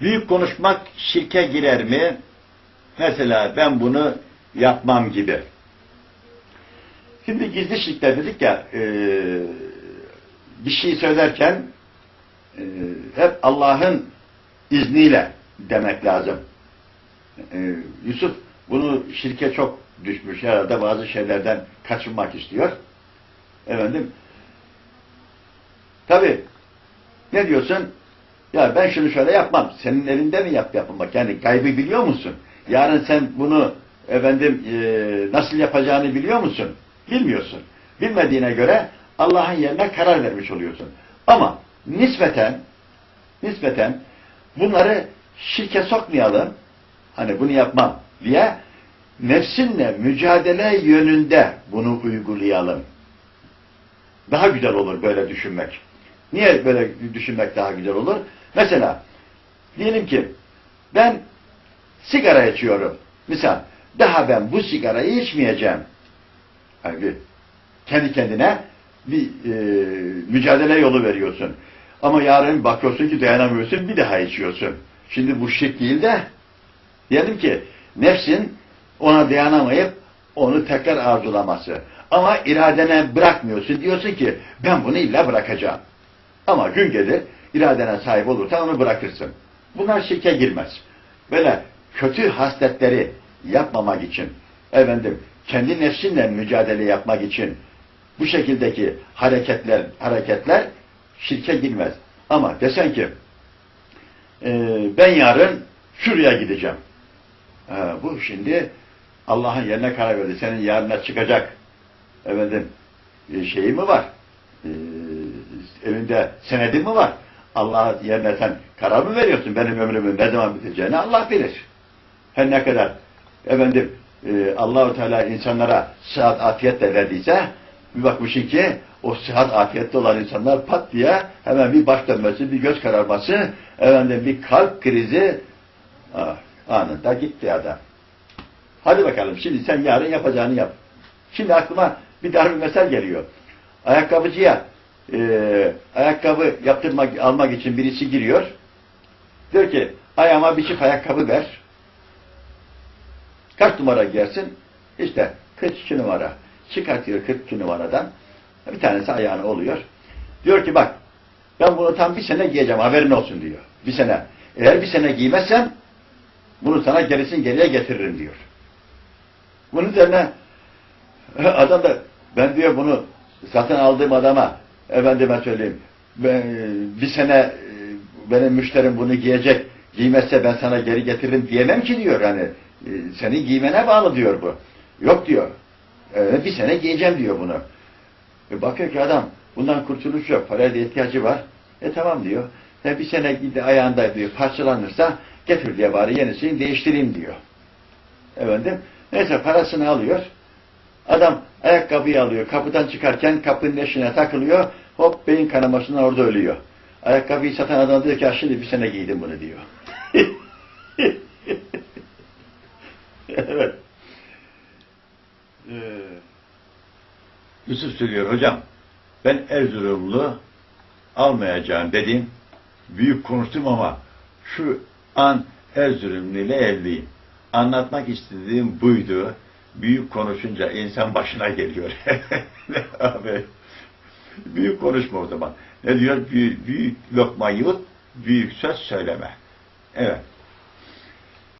Büyük konuşmak şirke girer mi? Mesela ben bunu yapmam gibi. Şimdi gizli şirkler dedik ya, e, bir şey söylerken e, hep Allah'ın izniyle demek lazım. E, Yusuf bunu şirke çok düşmüş herhalde bazı şeylerden kaçınmak istiyor. Efendim, tabi ne diyorsun? Ya ben şunu şöyle yapmam. Senin elinde mi yap yapmak? Yani kaybı biliyor musun? Yarın sen bunu efendim e, nasıl yapacağını biliyor musun? Bilmiyorsun. Bilmediğine göre Allah'ın yerine karar vermiş oluyorsun. Ama nispeten nispeten bunları şirke sokmayalım. Hani bunu yapmam diye nefsinle mücadele yönünde bunu uygulayalım. Daha güzel olur böyle düşünmek. Niye böyle düşünmek daha güzel olur? Mesela diyelim ki ben sigara içiyorum. Misal daha ben bu sigarayı içmeyeceğim. Yani bir, kendi kendine bir e, mücadele yolu veriyorsun. Ama yarın bakıyorsun ki dayanamıyorsun bir daha içiyorsun. Şimdi bu şirk değil de diyelim ki nefsin ona dayanamayıp onu tekrar arzulaması. Ama iradene bırakmıyorsun. Diyorsun ki ben bunu illa bırakacağım. Ama gün gelir iradene sahip olursan onu bırakırsın. Bunlar şirke girmez. Böyle kötü hasletleri yapmamak için, efendim kendi nefsinle mücadele yapmak için bu şekildeki hareketler hareketler şirke girmez. Ama desen ki e, ben yarın şuraya gideceğim. Ha, bu şimdi Allah'ın yerine karar verdi. Senin yarına çıkacak efendim e, şeyi mi var? E, elinde senedi mi var? Allah yerine sen karar mı veriyorsun? Benim ömrümün ne zaman biteceğini Allah bilir. Her ne kadar efendim e, Allahu Teala insanlara sıhhat afiyetle verdiyse bir bakmışsın ki o sıhhat afiyette olan insanlar pat diye hemen bir baş dönmesi, bir göz kararması, efendim bir kalp krizi ah, anında gitti adam. Hadi bakalım şimdi sen yarın yapacağını yap. Şimdi aklıma bir dar bir mesel geliyor. Ayakkabıcıya e, ayakkabı yaptırmak, almak için birisi giriyor. Diyor ki ayağıma bir çift ayakkabı ver. Kaç numara giyersin? İşte 42 numara. Çıkartıyor 42 numaradan. Bir tanesi ayağına oluyor. Diyor ki bak ben bunu tam bir sene giyeceğim haberin olsun diyor. Bir sene. Eğer bir sene giymezsen bunu sana gerisin geriye getiririm diyor. Bunun üzerine adam da ben diyor bunu satın aldığım adama efendime söyleyeyim ben, bir sene e, benim müşterim bunu giyecek giymezse ben sana geri getiririm diyemem ki diyor yani e, senin giymene bağlı diyor bu. Yok diyor. E, bir sene giyeceğim diyor bunu. E, bakıyor ki adam bundan kurtuluş yok. Paraya da ihtiyacı var. E tamam diyor. E, bir sene gidi ayağında diyor parçalanırsa getir diye bari yenisini değiştireyim diyor. Efendim neyse parasını alıyor. Adam ayakkabıyı alıyor. Kapıdan çıkarken kapının eşine takılıyor. Hop beyin kanamasından orada ölüyor. Ayakkabıyı satan adam diyor ki "Ya şimdi bir sene giydim bunu diyor. evet. Ee, Yusuf söylüyor hocam ben Erzurumlu almayacağım dedim. Büyük konuştum ama şu an Erzurumlu ile evliyim. Anlatmak istediğim buydu. Büyük konuşunca insan başına geliyor. Abi, büyük konuşma o zaman. Ne diyor? Büyük, büyük lokma yut, büyük söz söyleme. Evet.